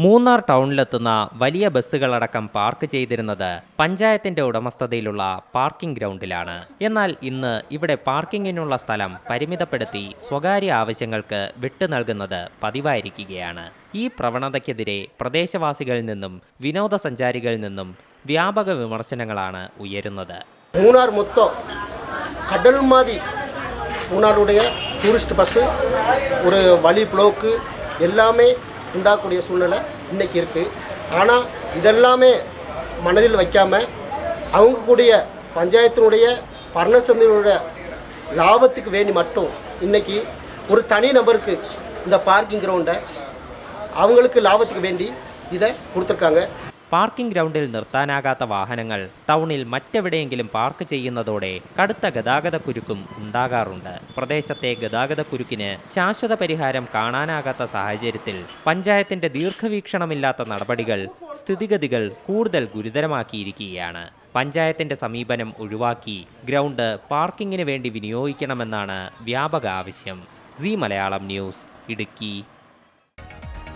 മൂന്നാർ ടൗണിലെത്തുന്ന വലിയ ബസ്സുകളടക്കം പാർക്ക് ചെയ്തിരുന്നത് പഞ്ചായത്തിന്റെ ഉടമസ്ഥതയിലുള്ള പാർക്കിംഗ് ഗ്രൗണ്ടിലാണ് എന്നാൽ ഇന്ന് ഇവിടെ പാർക്കിങ്ങിനുള്ള സ്ഥലം പരിമിതപ്പെടുത്തി സ്വകാര്യ ആവശ്യങ്ങൾക്ക് വിട്ടു നൽകുന്നത് പതിവായിരിക്കുകയാണ് ഈ പ്രവണതയ്ക്കെതിരെ പ്രദേശവാസികളിൽ നിന്നും വിനോദസഞ്ചാരികളിൽ നിന്നും വ്യാപക വിമർശനങ്ങളാണ് ഉയരുന്നത് மூணார் மொத்தம் கடல் மாதிரி மூணாருடைய டூரிஸ்ட் பஸ்ஸு ஒரு வழி ப்ளோக்கு எல்லாமே உண்டாகக்கூடிய சூழ்நிலை இன்றைக்கி இருக்குது ஆனால் இதெல்லாமே மனதில் வைக்காமல் அவங்க கூடிய பஞ்சாயத்தினுடைய பர்ணசந்தையோட லாபத்துக்கு வேண்டி மட்டும் இன்றைக்கி ஒரு தனி நபருக்கு இந்த பார்க்கிங் கிரவுண்டை அவங்களுக்கு லாபத்துக்கு வேண்டி இதை கொடுத்துருக்காங்க. പാർക്കിംഗ് ഗ്രൗണ്ടിൽ നിർത്താനാകാത്ത വാഹനങ്ങൾ ടൗണിൽ മറ്റെവിടെയെങ്കിലും പാർക്ക് ചെയ്യുന്നതോടെ കടുത്ത ഗതാഗത കുരുക്കും ഉണ്ടാകാറുണ്ട്. പ്രദേശത്തെ ഗതാഗത കുരുക്കിന് ശാശ്വത പരിഹാരം കാണാനാകാത്ത സാഹചര്യത്തിൽ പഞ്ചായത്തിന്റെ ദീർഘവീക്ഷണമില്ലാത്ത നടപടികൾ സ്ഥിതിഗതികൾ കൂടുതൽ ഗുരുതരമാക്കിയിരിക്കുകയാണ്. പഞ്ചായത്തിന്റെ സമീപനം ഒഴിവാക്കി ഗ്രൗണ്ട് പാർക്കിങ്ങിന് വേണ്ടി വിനിയോഗിക്കണമെന്നാണ് വ്യാപക ആവശ്യം. C Malayalam news Idukki.